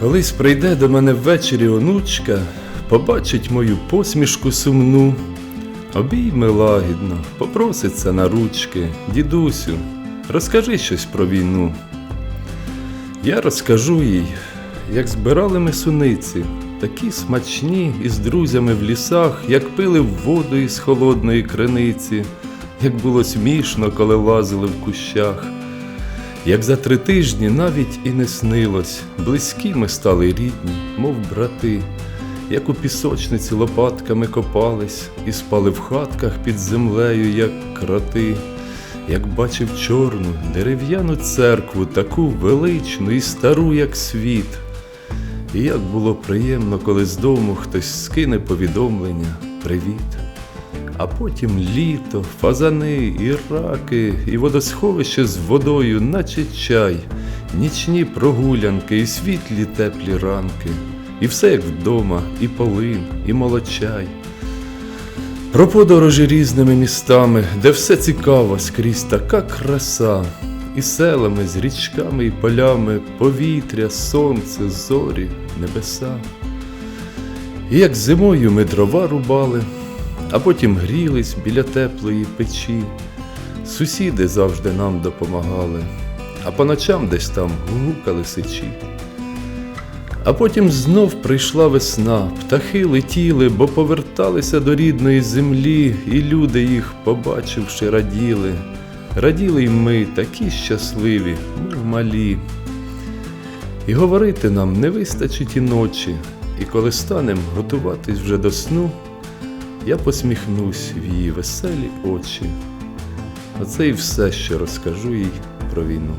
Колись прийде до мене ввечері онучка, побачить мою посмішку сумну, обійме лагідно, попроситься на ручки, дідусю, розкажи щось про війну. Я розкажу їй, як збирали ми суниці, такі смачні із друзями в лісах, як пили воду із холодної криниці, як було смішно, коли лазили в кущах. Як за три тижні навіть і не снилось, близькі ми стали рідні, мов брати, як у пісочниці лопатками копались і спали в хатках під землею, як кроти, як бачив чорну дерев'яну церкву, таку величну і стару, як світ. І як було приємно, коли з дому хтось скине повідомлення Привіт. А потім літо, фазани, і раки, і водосховище з водою, наче чай, нічні прогулянки, і світлі теплі ранки, і все як вдома, і полин, і молочай. Про подорожі різними містами, де все цікаво скрізь така краса, і селами з річками і полями, повітря, сонце, зорі, небеса. І як зимою ми дрова рубали, а потім грілись біля теплої печі. Сусіди завжди нам допомагали, а по ночам десь там гукали сичі. А потім знов прийшла весна, птахи летіли, бо поверталися до рідної землі, і люди їх, побачивши, раділи. Раділи й ми, такі щасливі, мов малі. І говорити нам не вистачить і ночі, і коли станем готуватись вже до сну, я посміхнусь в її веселі очі. Оце і все, що розкажу їй про війну.